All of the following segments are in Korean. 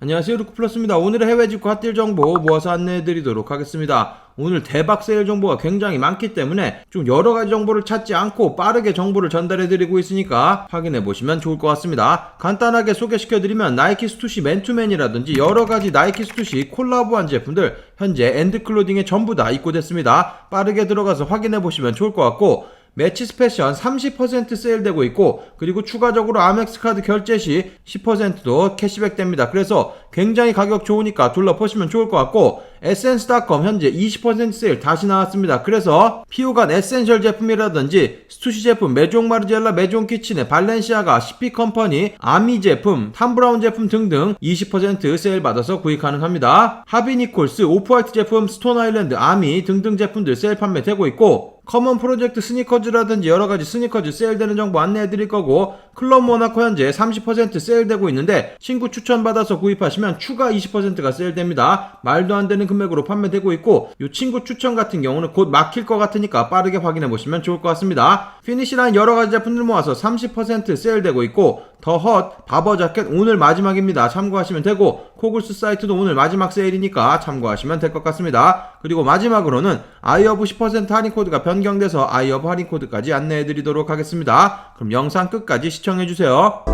안녕하세요 루크플러스입니다. 오늘의 해외 직구 핫딜 정보 모아서 안내해 드리도록 하겠습니다. 오늘 대박 세일 정보가 굉장히 많기 때문에 좀 여러 가지 정보를 찾지 않고 빠르게 정보를 전달해 드리고 있으니까 확인해 보시면 좋을 것 같습니다. 간단하게 소개시켜 드리면 나이키 스투시 맨투맨이라든지 여러 가지 나이키 스투시 콜라보한 제품들 현재 엔드클로딩에 전부 다 입고됐습니다. 빠르게 들어가서 확인해 보시면 좋을 것 같고 매치스 패션 30% 세일되고 있고 그리고 추가적으로 아멕스 카드 결제 시 10%도 캐시백 됩니다. 그래서 굉장히 가격 좋으니까 둘러보시면 좋을 것 같고 에센스닷컴 현재 20% 세일 다시 나왔습니다. 그래서 피오간 에센셜 제품이라든지 스투시 제품, 메종 마르젤라, 메종 키친의 발렌시아가, CP 컴퍼니, 아미 제품, 탐브라운 제품 등등 20% 세일 받아서 구입 가능합니다. 하비 니콜스, 오프화이트 제품, 스톤 아일랜드, 아미 등등 제품들 세일 판매되고 있고 커먼 프로젝트 스니커즈라든지 여러 가지 스니커즈 세일되는 정보 안내해 드릴 거고 클럽 모나코 현재 30% 세일되고 있는데 친구 추천 받아서 구입하시면 추가 20%가 세일됩니다. 말도 안 되는 금액으로 판매되고 있고 이 친구 추천 같은 경우는 곧 막힐 것 같으니까 빠르게 확인해 보시면 좋을 것 같습니다. 피니시라인 여러 가지 제품들 모아서 30% 세일되고 있고 더헛 바버 자켓 오늘 마지막입니다. 참고하시면 되고 코글스 사이트도 오늘 마지막 세일이니까 참고하시면 될 것 같습니다. 그리고 마지막으로는 아이어브 10% 할인 코드가 변경돼서 아이어브 할인 코드까지 안내해 드리도록 하겠습니다. 그럼 영상 끝까지 시청해 주세요.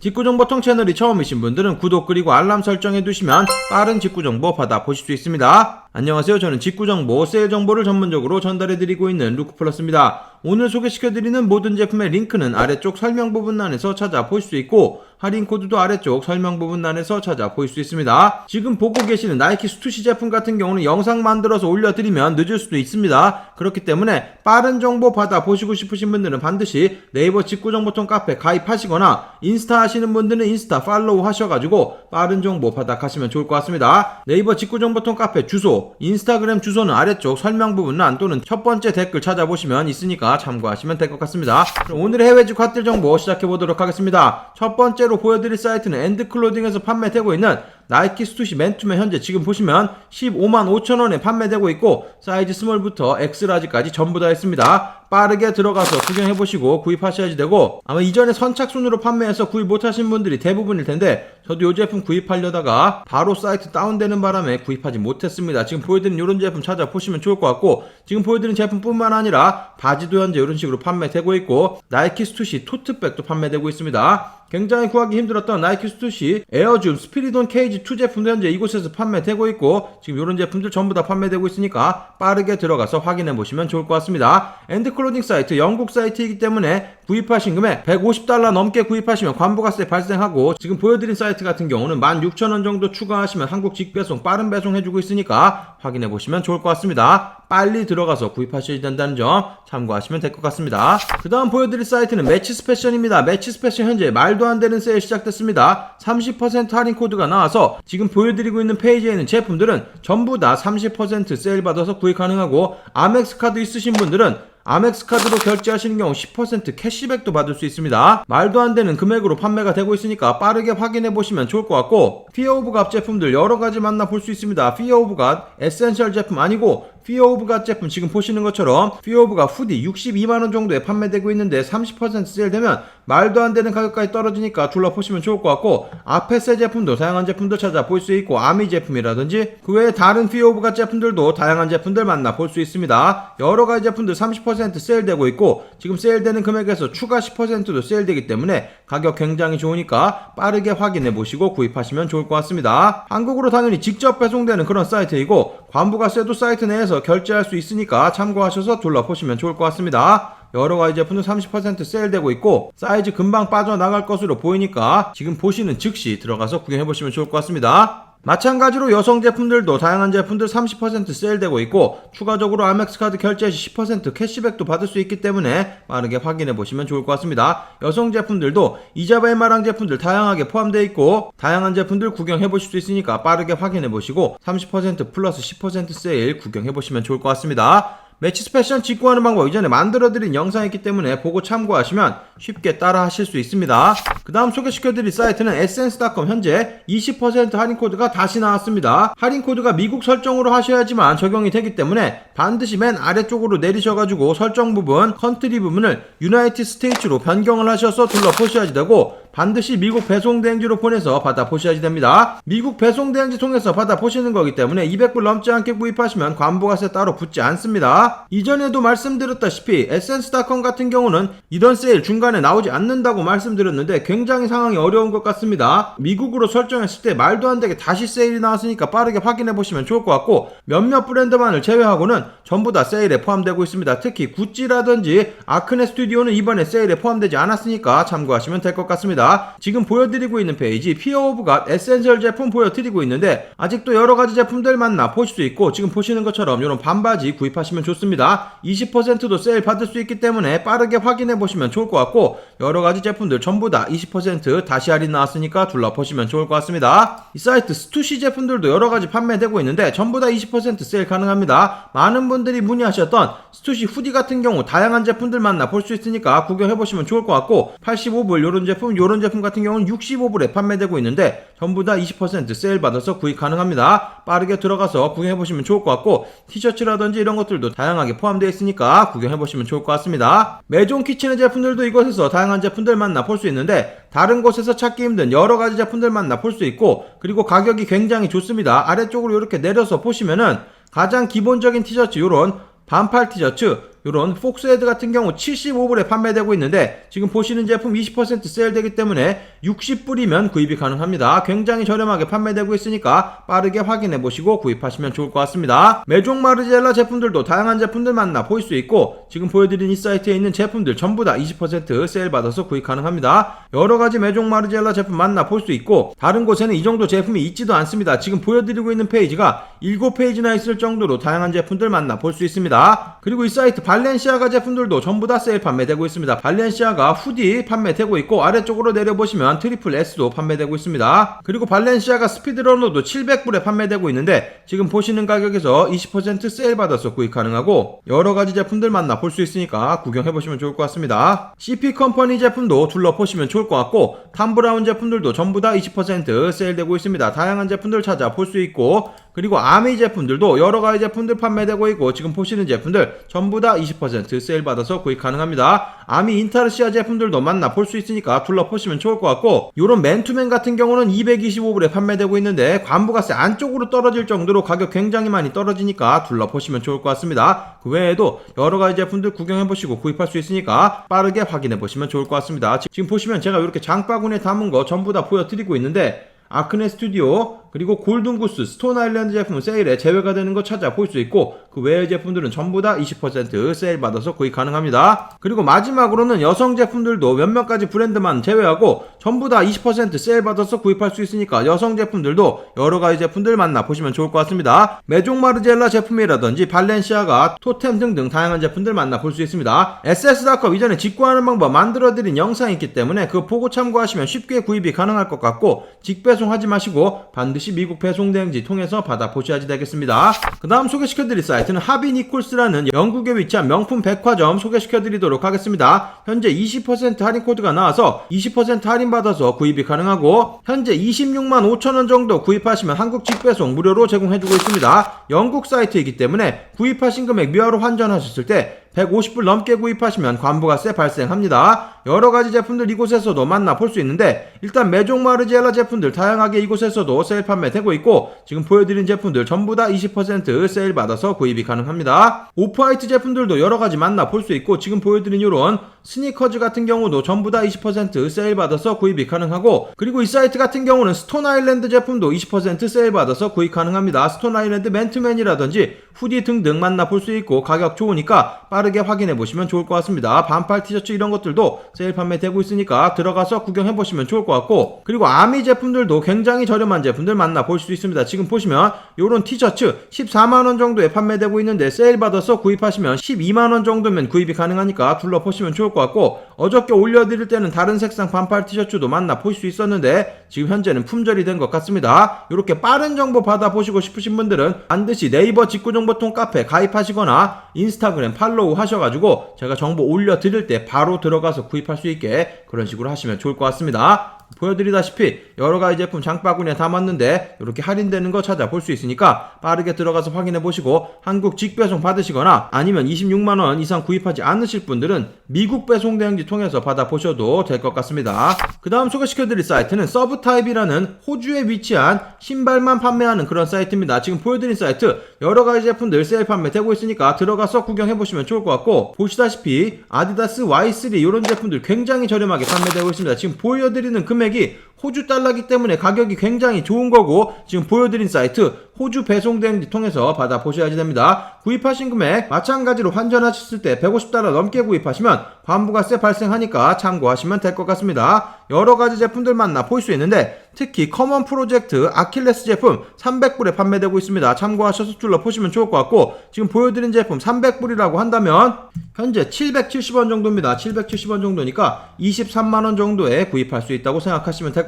직구정보통 채널이 처음이신 분들은 구독 그리고 알람 설정해 두시면 빠른 직구정보 받아보실 수 있습니다. 안녕하세요. 저는 직구정보, 세일 정보를 전문적으로 전달해 드리고 있는 루크플러스입니다. 오늘 소개시켜 드리는 모든 제품의 링크는 아래쪽 설명 부분란에서 찾아보실 수 있고 할인 코드도 아래쪽 설명 부분란에서 찾아보실 수 있습니다. 지금 보고 계시는 나이키 스투시 제품 같은 경우는 영상 만들어서 올려드리면 늦을 수도 있습니다. 그렇기 때문에 빠른 정보 받아 보시고 싶으신 분들은 반드시 네이버 직구정보통 카페 가입하시거나 인스타 하시는 분들은 인스타 팔로우 하셔가지고 빠른 정보 받아 가시면 좋을 것 같습니다. 네이버 직구정보통 카페 주소, 인스타그램 주소는 아래쪽 설명 부분란 또는 첫 번째 댓글 찾아보시면 있으니까 참고하시면 될 것 같습니다. 오늘의 해외 직구 핫딜 정보 시작해 보도록 하겠습니다. 첫 번째로 보여드릴 사이트는 엔드클로딩에서 판매되고 있는 나이키 스투시 맨투맨 현재 지금 보시면 15만 5천원에 판매되고 있고 사이즈 스몰부터 엑스라지까지 전부 다 있습니다. 빠르게 들어가서 구경해보시고 구입하셔야지 되고 아마 이전에 선착순으로 판매해서 구입 못하신 분들이 대부분일 텐데 저도 이 제품 구입하려다가 바로 사이트 다운되는 바람에 구입하지 못했습니다. 지금 보여드린 이런 제품 찾아보시면 좋을 것 같고 지금 보여드린 제품뿐만 아니라 바지도 현재 이런 식으로 판매되고 있고 나이키 스투시 토트백도 판매되고 있습니다. 굉장히 구하기 힘들었던 나이키 스투시 에어줌 스피리돈 케이지 2 제품도 현재 이곳에서 판매되고 있고 지금 이런 제품들 전부 다 판매되고 있으니까 빠르게 들어가서 확인해 보시면 좋을 것 같습니다. 엔드 클로딩 사이트 영국 사이트이기 때문에 구입하신 금액 150달러 넘게 구입하시면 관부가세 발생하고 지금 보여드린 사이트 같은 경우는 16,000원 정도 추가하시면 한국 직배송 빠른 배송 해주고 있으니까 확인해 보시면 좋을 것 같습니다. 빨리 들어가서 구입하셔야 된다는 점 참고하시면 될 것 같습니다. 그 다음 보여드릴 사이트는 매치스 패션입니다. 매치스 패션 현재 말도 안 되는 세일 시작됐습니다. 30% 할인 코드가 나와서 지금 보여드리고 있는 페이지에 있는 제품들은 전부 다 30% 세일 받아서 구입 가능하고 아멕스 카드 있으신 분들은 아멕스 카드로 결제하시는 경우 10% 캐시백도 받을 수 있습니다. 말도 안 되는 금액으로 판매가 되고 있으니까 빠르게 확인해 보시면 좋을 것 같고 피어 오브 갓 제품들 여러 가지 만나 볼 수 있습니다. 피어 오브 갓 에센셜 제품 아니고 피어 오브 갓 제품 지금 보시는 것처럼 피어 오브 갓 후디 62만원 정도에 판매되고 있는데 30% 세일되면 말도 안 되는 가격까지 떨어지니까 둘러보시면 좋을 것 같고 앞에 새 제품도 다양한 제품도 찾아볼 수 있고 아미 제품이라든지 그 외에 다른 피어 오브 갓 제품들도 다양한 제품들 만나 볼 수 있습니다. 여러 가지 제품들 30% 세일되고 있고 지금 세일되는 금액에서 추가 10%도 세일되기 때문에 가격 굉장히 좋으니까 빠르게 확인해 보시고 구입하시면 좋을 것 같습니다. 한국으로 당연히 직접 배송되는 그런 사이트이고 관부가세도 사이트 내에서 결제할 수 있으니까 참고하셔서 둘러보시면 좋을 것 같습니다. 여러 가지 제품도 30% 세일되고 있고 사이즈 금방 빠져나갈 것으로 보이니까 지금 보시는 즉시 들어가서 구경해 보시면 좋을 것 같습니다. 마찬가지로 여성 제품들도 다양한 제품들 30% 세일되고 있고 추가적으로 아멕스 카드 결제 시 10% 캐시백도 받을 수 있기 때문에 빠르게 확인해 보시면 좋을 것 같습니다. 여성 제품들도 이자벨마랑 제품들 다양하게 포함되어 있고 다양한 제품들 구경해 보실 수 있으니까 빠르게 확인해 보시고 30% 플러스 10% 세일 구경해 보시면 좋을 것 같습니다. 매치스 패션 직구하는 방법 이전에 만들어드린 영상이 있기 때문에 보고 참고하시면 쉽게 따라 하실 수 있습니다. 그 다음 소개시켜드릴 사이트는 essence.com 현재 20% 할인 코드가 다시 나왔습니다. 할인 코드가 미국 설정으로 하셔야지만 적용이 되기 때문에 반드시 맨 아래쪽으로 내리셔가지고 설정 부분, 컨트리 부분을 유나이티 스테이츠로 변경을 하셔서 둘러보셔야지 되고 반드시 미국 배송 대행지로 보내서 받아 보셔야지 됩니다. 미국 배송 대행지 통해서 받아 보시는 거기 때문에 200불 넘지 않게 구입하시면 관보가세 따로 붙지 않습니다. 이전에도 말씀드렸다시피 에센스닷컴 같은 경우는 이런 세일 중간에 나오지 않는다고 말씀드렸는데 굉장히 상황이 어려운 것 같습니다. 미국으로 설정했을 때 말도 안 되게 다시 세일이 나왔으니까 빠르게 확인해 보시면 좋을 것 같고 몇몇 브랜드만을 제외하고는 전부 다 세일에 포함되고 있습니다. 특히 구찌라든지 아크네 스튜디오는 이번에 세일에 포함되지 않았으니까 참고하시면 될 것 같습니다. 지금 보여드리고 있는 페이지 피어 오브 갓 에센셜 제품 보여드리고 있는데 아직도 여러 가지 제품들 만나 보실 수 있고 지금 보시는 것처럼 이런 반바지 구입하시면 좋습니다. 20%도 세일 받을 수 있기 때문에 빠르게 확인해 보시면 좋을 것 같고 여러 가지 제품들 전부 다 20% 다시 할인 나왔으니까 둘러보시면 좋을 것 같습니다. 이 사이트 스투시 제품들도 여러 가지 판매되고 있는데 전부 다 20% 세일 가능합니다. 많은 분들이 문의하셨던 스투시 후디 같은 경우 다양한 제품들 만나 볼수 있으니까 구경해 보시면 좋을 것 같고 85불 요런 제품 요런 제품 같은 경우는 65불에 판매되고 있는데 전부 다 20% 세일 받아서 구입 가능합니다. 빠르게 들어가서 구경해 보시면 좋을 것 같고 티셔츠라든지 이런 것들도 다양하게 포함되어 있으니까 구경해 보시면 좋을 것 같습니다. 메종 키친의 제품들도 이곳에서 다양한 제품들 만나 볼 수 있는데 다른 곳에서 찾기 힘든 여러 가지 제품들 만나 볼 수 있고 그리고 가격이 굉장히 좋습니다. 아래쪽으로 이렇게 내려서 보시면은 가장 기본적인 티셔츠 요런 반팔 티셔츠 요런 폭스헤드 같은 경우 75불에 판매되고 있는데 지금 보시는 제품 20% 세일되기 때문에 60불이면 구입이 가능합니다. 굉장히 저렴하게 판매되고 있으니까 빠르게 확인해 보시고 구입하시면 좋을 것 같습니다. 메종 마르젤라 제품들도 다양한 제품들 만나 보일 수 있고 지금 보여드린 이 사이트에 있는 제품들 전부 다 20% 세일 받아서 구입 가능합니다. 여러 가지 메종 마르젤라 제품 만나 볼 수 있고 다른 곳에는 이 정도 제품이 있지도 않습니다. 지금 보여드리고 있는 페이지가 7페이지나 있을 정도로 다양한 제품들 만나 볼 수 있습니다. 그리고 이 사이트 발 렌시아가 제품들도 전부 다 세일 판매되고 있습니다. 발렌시아가 후디 판매되고 있고 아래쪽으로 내려보시면 트리플 S도 판매되고 있습니다. 그리고 발렌시아가 스피드러너도 700불에 판매되고 있는데 지금 보시는 가격에서 20% 세일 받아서 구입 가능하고 여러 가지 제품들 만나 볼 수 있으니까 구경해 보시면 좋을 것 같습니다. CP 컴퍼니 제품도 둘러 보시면 좋을 것 같고 탐브라운 제품들도 전부 다 20% 세일되고 있습니다. 다양한 제품들 찾아 볼 수 있고 그리고 아미 제품들도 여러 가지 제품들 판매되고 있고 지금 보시는 제품들 전부 다20% 세일 받아서 구입 가능합니다. 아미 인타르시아 제품들도 만나 볼 수 있으니까 둘러보시면 좋을 것 같고 요런 맨투맨 같은 경우는 225불에 판매되고 있는데 관부가세 안쪽으로 떨어질 정도로 가격 굉장히 많이 떨어지니까 둘러보시면 좋을 것 같습니다. 그 외에도 여러 가지 제품들 구경해 보시고 구입할 수 있으니까 빠르게 확인해 보시면 좋을 것 같습니다. 지금 보시면 제가 이렇게 장바구니에 담은 거 전부 다 보여드리고 있는데 아크네 스튜디오 그리고 골든구스 스톤 아일랜드 제품 세일에 제외가 되는 거 찾아 볼 수 있고 그 외의 제품들은 전부 다 20% 세일 받아서 구입 가능합니다. 그리고 마지막으로는 여성 제품들도 몇몇 가지 브랜드만 제외하고 전부 다 20% 세일 받아서 구입할 수 있으니까 여성 제품들도 여러 가지 제품들 만나 보시면 좋을 것 같습니다. 메종 마르젤라 제품이라든지 발렌시아가 토템 등등 다양한 제품들 만나 볼 수 있습니다. SS.com 이전에 직구하는 방법 만들어드린 영상이 있기 때문에 그 보고 참고하시면 쉽게 구입이 가능할 것 같고 직배송하지 마시고 반드시 미국 배송 대행지 통해서 받아 보셔야지 되겠습니다. 그 다음 소개시켜드릴 사이트는 하비 니콜스라는 영국에 위치한 명품 백화점 소개시켜드리도록 하겠습니다. 현재 20% 할인 코드가 나와서 20% 할인 받아서 구입이 가능하고 현재 26만 5천원 정도 구입하시면 한국 직배송 무료로 제공해주고 있습니다. 영국 사이트이기 때문에 구입하신 금액 미화로 환전하셨을 때 150불 넘게 구입하시면 관부가세 발생합니다. 여러 가지 제품들 이곳에서도 만나 볼 수 있는데 일단 메종 마르지엘라 제품들 다양하게 이곳에서도 세일 판매되고 있고 지금 보여드린 제품들 전부 다 20% 세일 받아서 구입이 가능합니다. 오프화이트 제품들도 여러 가지 만나 볼 수 있고 지금 보여드린 이런 스니커즈 같은 경우도 전부 다 20% 세일 받아서 구입이 가능하고 그리고 이 사이트 같은 경우는 스톤 아일랜드 제품도 20% 세일 받아서 구입 가능합니다. 스톤 아일랜드 맨투맨이라든지 후디 등등 만나 볼 수 있고 가격 좋으니까 빠르게 확인해 보시면 좋을 것 같습니다. 반팔 티셔츠 이런 것들도 세일 판매되고 있으니까 들어가서 구경해 보시면 좋을 것 같고 그리고 아미 제품들도 굉장히 저렴한 제품들 만나 볼 수 있습니다. 지금 보시면 요런 티셔츠 14만원 정도에 판매되고 있는데 세일 받아서 구입하시면 12만원 정도면 구입이 가능하니까 둘러보시면 좋을 것 같고 어저께 올려드릴 때는 다른 색상 반팔 티셔츠도 만나 보실 수 있었는데 지금 현재는 품절이 된 것 같습니다. 이렇게 빠른 정보 받아보시고 싶으신 분들은 반드시 네이버 직구정보통 카페 가입하시거나 인스타그램 팔로우 하셔가지고 제가 정보 올려드릴 때 바로 들어가서 구입 할 수 있게 그런 식으로 하시면 좋을 것 같습니다. 보여드리다시피 여러 가지 제품 장바구니에 담았는데 이렇게 할인되는 거 찾아볼 수 있으니까 빠르게 들어가서 확인해 보시고 한국 직배송 받으시거나 아니면 26만 원 이상 구입하지 않으실 분들은 미국 배송 대행지 통해서 받아 보셔도 될 것 같습니다. 그 다음 소개시켜 드릴 사이트는 서브타입이라는 호주에 위치한 신발만 판매하는 그런 사이트입니다. 지금 보여드린 사이트 여러 가지 제품들 세일 판매되고 있으니까 들어가서 구경해 보시면 좋을 것 같고 보시다시피 아디다스 Y3 이런 제품들 굉장히 저렴하게 판매되고 있습니다. 지금 보여드리는 금액이 호주 달러기 때문에 가격이 굉장히 좋은 거고 지금 보여드린 사이트 호주 배송 대행지 통해서 받아 보셔야지 됩니다. 구입하신 금액 마찬가지로 환전하셨을 때 150달러 넘게 구입하시면 관부가세 발생하니까 참고하시면 될 것 같습니다. 여러 가지 제품들 만나 볼 수 있는데 특히 커먼 프로젝트 아킬레스 제품 300불에 판매되고 있습니다. 참고하셔서 둘러보시면 좋을 것 같고 지금 보여드린 제품 300불이라고 한다면 현재 770원 정도입니다. 770원 정도니까 23만 원 정도에 구입할 수 있다고 생각하시면 될 것 같습니다.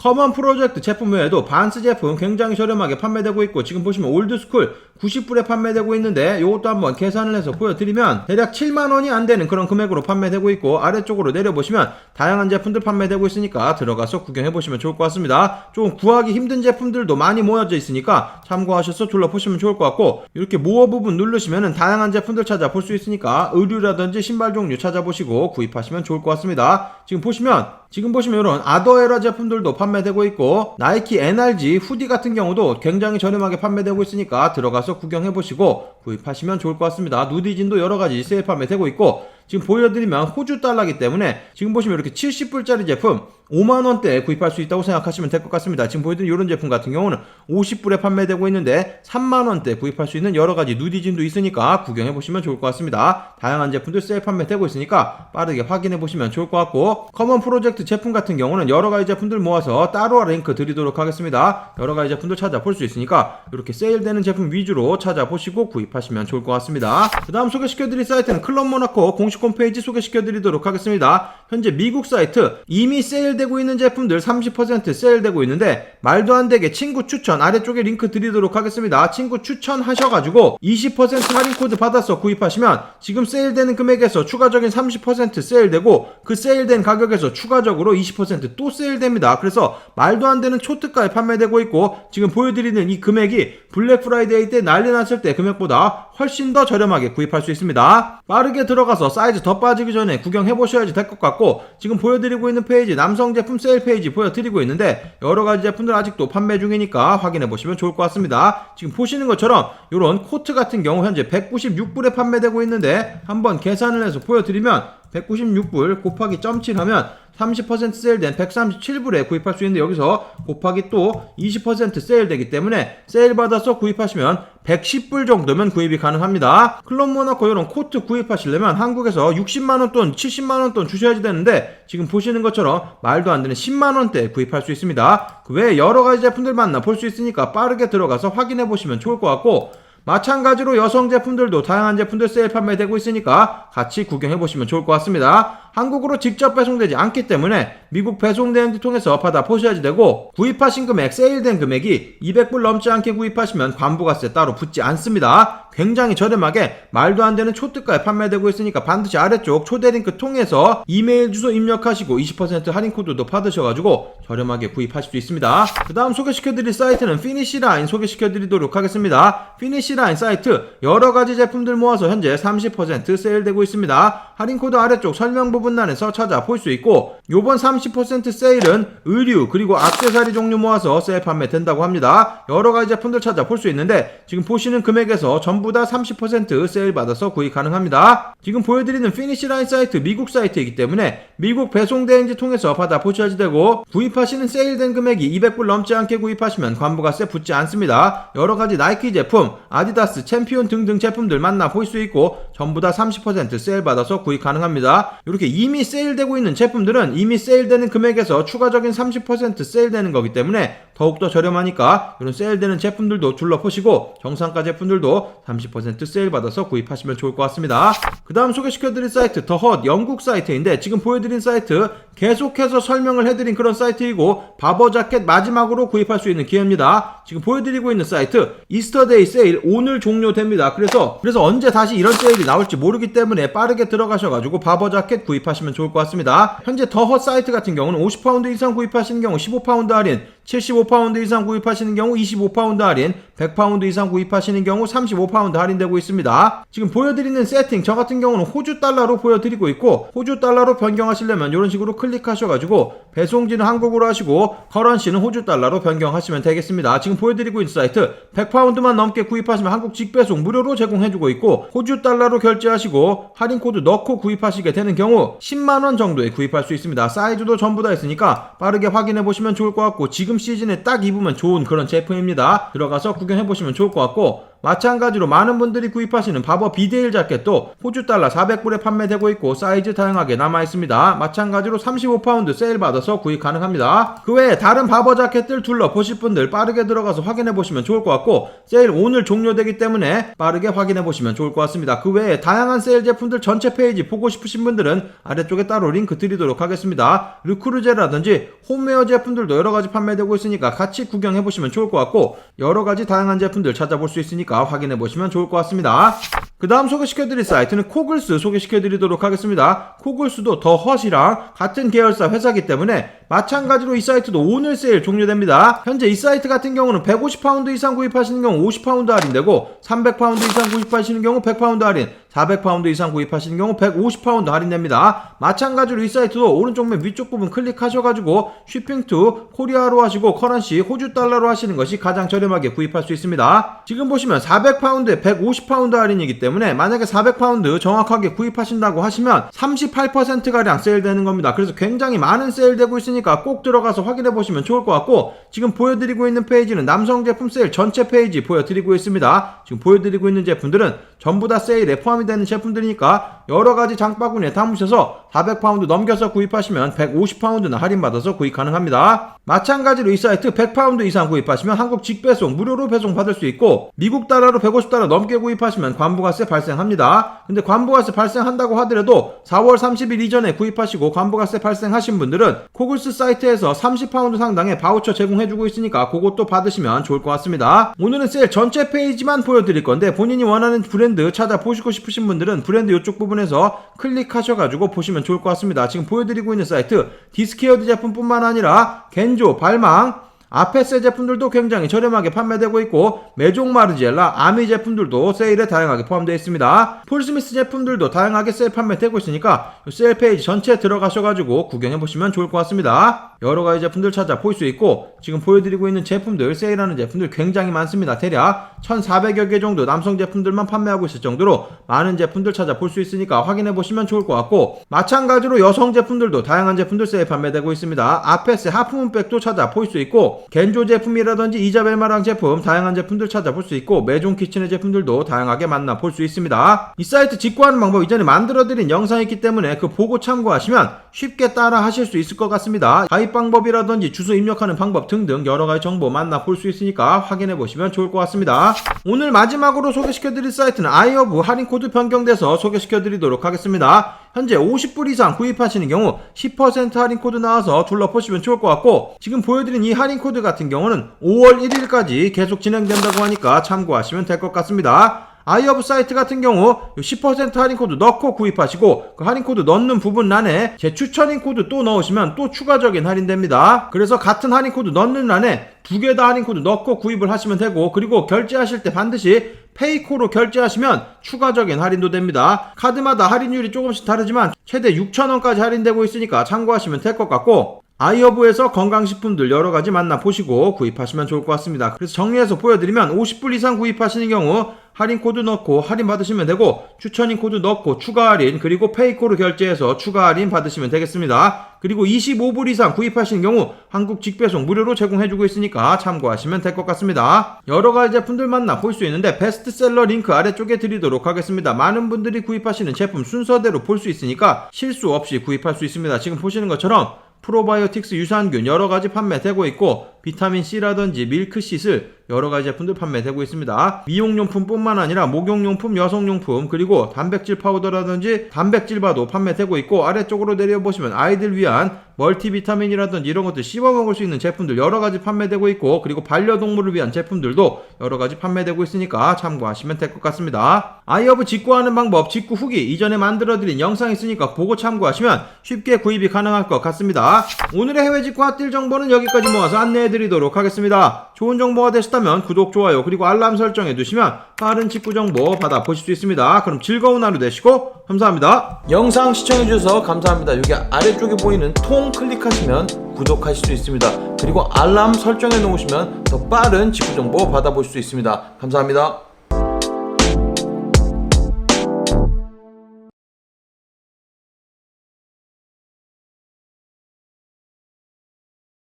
커먼 프로젝트 제품 외에도 반스 제품 굉장히 저렴하게 판매되고 있고 지금 보시면 올드스쿨 90불에 판매되고 있는데 이것도 한번 계산을 해서 보여드리면 대략 7만원이 안 되는 그런 금액으로 판매되고 있고 아래쪽으로 내려보시면 다양한 제품들 판매되고 있으니까 들어가서 구경해보시면 좋을 것 같습니다. 좀 구하기 힘든 제품들도 많이 모여져 있으니까 참고하셔서 둘러보시면 좋을 것 같고 이렇게 모어 부분 누르시면 다양한 제품들 찾아볼 수 있으니까 의류라든지 신발 종류 찾아보시고 구입하시면 좋을 것 같습니다. 지금 보시면 지금 보시면 이런 아더에라 제품들도 판매되고 있고 나이키 NRG 후디 같은 경우도 굉장히 저렴하게 판매되고 있으니까 들어가서 구경해 보시고 구입하시면 좋을 것 같습니다. 누디진도 여러 가지 세일 판매되고 있고 지금 보여드리면 호주 달러기 때문에 지금 보시면 이렇게 70불짜리 제품 5만 원대에 구입할 수 있다고 생각하시면 될 것 같습니다. 지금 보여드린 이런 제품 같은 경우는 50불에 판매되고 있는데 3만 원대 구입할 수 있는 여러 가지 누디진도 있으니까 구경해 보시면 좋을 것 같습니다. 다양한 제품들 세일 판매되고 있으니까 빠르게 확인해 보시면 좋을 것 같고 커먼 프로젝트 제품 같은 경우는 여러 가지 제품들 모아서 따로 링크 드리도록 하겠습니다. 여러 가지 제품들 찾아볼 수 있으니까 이렇게 세일되는 제품 위주로 찾아보시고 구입하시면 좋을 것 같습니다. 그 다음 소개시켜드릴 사이트는 클럽 모나코 공식 홈페이지 소개시켜드리도록 하겠습니다. 현재 미국 사이트 이미 세일 되고 있는 제품들 30% 세일되고 있는데 말도 안 되게 친구 추천 아래쪽에 링크 드리도록 하겠습니다. 친구 추천하셔가지고 20% 할인 코드 받아서 구입하시면 지금 세일되는 금액에서 추가적인 30% 세일되고 그 세일된 가격에서 추가적으로 20%또 세일됩니다. 그래서 말도 안 되는 초특가에 판매되고 있고 지금 보여드리는 이 금액이 블랙 프라이데이 때 난리 났을 때 금액보다 훨씬 더 저렴하게 구입할 수 있습니다. 빠르게 들어가서 사이즈 더 빠지기 전에 구경해 보셔야지 될 것 같고 지금 보여드리고 있는 페이지 남성 제품 세일 페이지 보여드리고 있는데 여러 가지 제품들 아직도 판매 중이니까 확인해 보시면 좋을 것 같습니다. 지금 보시는 것처럼 이런 코트 같은 경우 현재 196불에 판매되고 있는데 한번 계산을 해서 보여드리면 196불 곱하기 점칠 하면 30% 세일된 137불에 구입할 수 있는데 여기서 곱하기 또 20% 세일되기 때문에 세일 받아서 구입하시면 110불 정도면 구입이 가능합니다. 클럽 모나코 이런 코트 구입하시려면 한국에서 60만원 돈, 70만원 돈 주셔야지 되는데 지금 보시는 것처럼 말도 안 되는 10만원대 구입할 수 있습니다. 그 외에 여러 가지 제품들 만나 볼 수 있으니까 빠르게 들어가서 확인해 보시면 좋을 것 같고 마찬가지로 여성 제품들도 다양한 제품들 세일 판매되고 있으니까 같이 구경해 보시면 좋을 것 같습니다. 한국으로 직접 배송되지 않기 때문에 미국 배송 대행지 통해서 받아 보셔야지 되고 구입하신 금액 세일된 금액이 200불 넘지 않게 구입하시면 관부가세 따로 붙지 않습니다. 굉장히 저렴하게 말도 안 되는 초특가에 판매되고 있으니까 반드시 아래쪽 초대 링크 통해서 이메일 주소 입력하시고 20% 할인 코드도 받으셔가지고 저렴하게 구입하실 수 있습니다. 그 다음 소개시켜드릴 사이트는 피니시라인 소개시켜드리도록 하겠습니다. 피니시라인 사이트 여러 가지 제품들 모아서 현재 30% 세일되고 있습니다. 할인 코드 아래쪽 설명 부분란에서 찾아볼 수 있고 요번 30% 세일은 의류 그리고 악세사리 종류 모아서 세일 판매 된다고 합니다. 여러 가지 제품들 찾아볼 수 있는데 지금 보시는 금액에서 전부 다 30% 세일 받아서 구입 가능합니다. 지금 보여드리는 피니시 라인 사이트 미국 사이트이기 때문에 미국 배송 대행지 통해서 받아 보셔야지 되고 구입하시는 세일된 금액이 200불 넘지 않게 구입하시면 관부가세 붙지 않습니다. 여러 가지 나이키 제품, 아디다스, 챔피온 등등 제품들 만나 볼 수 있고 전부 다 30% 세일 받아서 구입 가능합니다. 이렇게 이미 세일되고 있는 제품들은 이미 세일되는 금액에서 추가적인 30% 세일되는 거기 때문에 더욱더 저렴하니까 이런 세일되는 제품들도 둘러보시고 정상가 제품들도 30% 세일 받아서 구입하시면 좋을 것 같습니다. 그 다음 소개시켜드릴 사이트 더헛 영국 사이트인데 지금 보여드린 사이트 계속해서 설명을 해드린 그런 사이트이고 바버 자켓 마지막으로 구입할 수 있는 기회입니다. 지금 보여드리고 있는 사이트 이스터데이 세일 오늘 종료됩니다. 그래서 그래서 언제 다시 이런 세일이 나올지 모르기 때문에 빠르게 들어가셔가지고 바버 자켓 구입하시면 좋을 것 같습니다. 현재 더헛 사이트 같은 경우는 50파운드 이상 구입하시는 경우 15파운드 할인 75 파운드 이상 구입하시는 경우 25파운드 할인, 100파운드 이상 구입하시는 경우 35파운드 할인되고 있습니다. 지금 보여드리는 세팅, 저 같은 경우는 호주 달러로 보여드리고 있고, 호주 달러로 변경하시려면 이런 식으로 클릭하셔가지고, 배송지는 한국어로 하시고, 커런시는 호주 달러로 변경하시면 되겠습니다. 지금 보여드리고 있는 사이트, 100파운드만 넘게 구입하시면 한국 직배송 무료로 제공해주고 있고, 호주 달러로 결제하시고, 할인코드 넣고 구입하시게 되는 경우, 10만원 정도에 구입할 수 있습니다. 사이즈도 전부 다 있으니까, 빠르게 확인해 보시면 좋을 것 같고, 지금 시즌에 딱 입으면 좋은 그런 제품입니다. 들어가서 구경해 보시면 좋을 것 같고 마찬가지로 많은 분들이 구입하시는 바버 비데일 자켓도 호주 달러 400불에 판매되고 있고 사이즈 다양하게 남아 있습니다. 마찬가지로 35파운드 세일 받아서 구입 가능합니다. 그 외에 다른 바버 자켓들 둘러 보실 분들 빠르게 들어가서 확인해 보시면 좋을 것 같고 세일 오늘 종료되기 때문에 빠르게 확인해 보시면 좋을 것 같습니다. 그 외에 다양한 세일 제품들 전체 페이지 보고 싶으신 분들은 아래쪽에 따로 링크 드리도록 하겠습니다. 르크루제라든지 홈웨어 제품들도 여러 가지 판매되고 있으니까 같이 구경해 보시면 좋을 것 같고 여러 가지 다양한 제품들 찾아볼 수 있으니까 확인해 보시면 좋을 것 같습니다. 그 다음 소개시켜드릴 사이트는 코글스 소개시켜드리도록 하겠습니다. 코글스도 더 헛이랑 같은 계열사 회사기 때문에 마찬가지로 이 사이트도 오늘 세일 종료됩니다. 현재 이 사이트 같은 경우는 150파운드 이상 구입하시는 경우 50파운드 할인되고 300파운드 이상 구입하시는 경우 100파운드 할인 400파운드 이상 구입하시는 경우 150파운드 할인됩니다. 마찬가지로 이 사이트도 오른쪽 맨 위쪽 부분 클릭하셔가지고 쉬핑 투 코리아로 하시고 커런시 호주 달러로 하시는 것이 가장 저렴하게 구입할 수 있습니다. 지금 보시면 400파운드에 150파운드 할인이기 때문에 만약에 400파운드 정확하게 구입하신다고 하시면 38%가량 세일되는 겁니다. 그래서 굉장히 많은 세일되고 있으니까 꼭 들어가서 확인해 보시면 좋을 것 같고 지금 보여드리고 있는 페이지는 남성 제품 세일 전체 페이지 보여드리고 있습니다. 지금 보여드리고 있는 제품들은 전부 다 세일에 포함이 되는 제품들이니까 여러 가지 장바구니에 담으셔서 400파운드 넘겨서 구입하시면 150파운드나 할인받아서 구입 가능합니다. 마찬가지로 이 사이트 100파운드 이상 구입하시면 한국 직배송 무료로 배송 받을 수 있고 미국 달러로 150달러 넘게 구입하시면 관부가세 발생합니다. 근데 관부가세 발생한다고 하더라도 4월 30일 이전에 구입하시고 관부가세 발생하신 분들은 코글스 사이트에서 30파운드 상당의 바우처 제공해주고 있으니까 그것도 받으시면 좋을 것 같습니다. 오늘은 세일 전체 페이지만 보여드릴 건데 본인이 원하는 브랜드 찾아보시고 싶으신 분들은 브랜드 이쪽 부분에 서 클릭하셔가지고 보시면 좋을 것 같습니다. 지금 보여드리고 있는 사이트 디스케어드 제품뿐만 아니라 겐조, 발망, 아페스 제품들도 굉장히 저렴하게 판매되고 있고 메종 마르지엘라, 아미 제품들도 세일에 다양하게 포함되어 있습니다. 폴스미스 제품들도 다양하게 세일 판매되고 있으니까 세일 페이지 전체에 들어가셔가지고 구경해보시면 좋을 것 같습니다. 여러 가지 제품들 찾아 볼 수 있고 지금 보여드리고 있는 제품들 세일하는 제품들 굉장히 많습니다. 대략 1,400여 개 정도 남성 제품들만 판매하고 있을 정도로 많은 제품들 찾아 볼 수 있으니까 확인해 보시면 좋을 것 같고 마찬가지로 여성 제품들도 다양한 제품들 세일 판매되고 있습니다. 아페스 하프문백도 찾아 볼 수 있고 겐조 제품이라든지 이자벨마랑 제품 다양한 제품들 찾아볼 수 있고 메종 키친의 제품들도 다양하게 만나볼 수 있습니다. 이 사이트 직구하는 방법 이전에 만들어드린 영상이 있기 때문에 그 보고 참고하시면 쉽게 따라 하실 수 있을 것 같습니다. 가입 방법이라든지 주소 입력하는 방법 등등 여러 가지 정보 만나볼 수 있으니까 확인해 보시면 좋을 것 같습니다. 오늘 마지막으로 소개시켜드릴 사이트는 아이어브 할인 코드 변경돼서 소개시켜드리도록 하겠습니다. 현재 50불 이상 구입하시는 경우 10% 할인 코드 나와서 둘러보시면 좋을 것 같고 지금 보여드린 이 할인 코드 같은 경우는 5월 1일까지 계속 진행된다고 하니까 참고하시면 될 것 같습니다. 아이어브 사이트 같은 경우 10% 할인 코드 넣고 구입하시고 그 할인 코드 넣는 부분란에 제 추천인 코드 또 넣으시면 또 추가적인 할인됩니다. 그래서 같은 할인 코드 넣는 란에 두 개 다 할인 코드 넣고 구입을 하시면 되고 그리고 결제하실 때 반드시 페이코로 결제하시면 추가적인 할인도 됩니다. 카드마다 할인율이 조금씩 다르지만 최대 6,000원까지 할인되고 있으니까 참고하시면 될 것 같고 아이어브에서 건강식품들 여러 가지 만나보시고 구입하시면 좋을 것 같습니다. 그래서 정리해서 보여드리면 50불 이상 구입하시는 경우 할인 코드 넣고 할인 받으시면 되고 추천인 코드 넣고 추가 할인 그리고 페이코로 결제해서 추가 할인 받으시면 되겠습니다. 그리고 25불 이상 구입하시는 경우 한국 직배송 무료로 제공해주고 있으니까 참고하시면 될 것 같습니다. 여러 가지 제품들 만나 볼 수 있는데 베스트셀러 링크 아래쪽에 드리도록 하겠습니다. 많은 분들이 구입하시는 제품 순서대로 볼 수 있으니까 실수 없이 구입할 수 있습니다. 지금 보시는 것처럼 프로바이오틱스 유산균 여러 가지 판매되고 있고 비타민 C라든지 밀크시슬 여러 가지 제품들 판매되고 있습니다. 미용용품뿐만 아니라 목욕용품, 여성용품 그리고 단백질 파우더라든지 단백질 바도 판매되고 있고 아래쪽으로 내려 보시면 아이들 위한 멀티비타민이라든지 이런 것들 씹어 먹을 수 있는 제품들 여러 가지 판매되고 있고 그리고 반려동물을 위한 제품들도 여러 가지 판매되고 있으니까 참고하시면 될 것 같습니다. 아이어브 직구하는 방법, 직구 후기 이전에 만들어드린 영상 있으니까 보고 참고하시면 쉽게 구입이 가능할 것 같습니다. 오늘의 해외 직구 핫딜 정보는 여기까지 모아서 안내 해드리도록 하겠습니다. 좋은 정보가 되셨다면 구독, 좋아요 그리고 알람 설정 해 두시면 빠른 직구 정보 받아 보실 수 있습니다. 그럼 즐거운 하루 되시고 감사합니다. 영상 시청해주셔서 감사합니다. 여기 아래쪽에 보이는 통 클릭하시면 구독하실 수 있습니다. 그리고 알람 설정해 놓으시면 더 빠른 직구 정보 받아보실 수 있습니다. 감사합니다.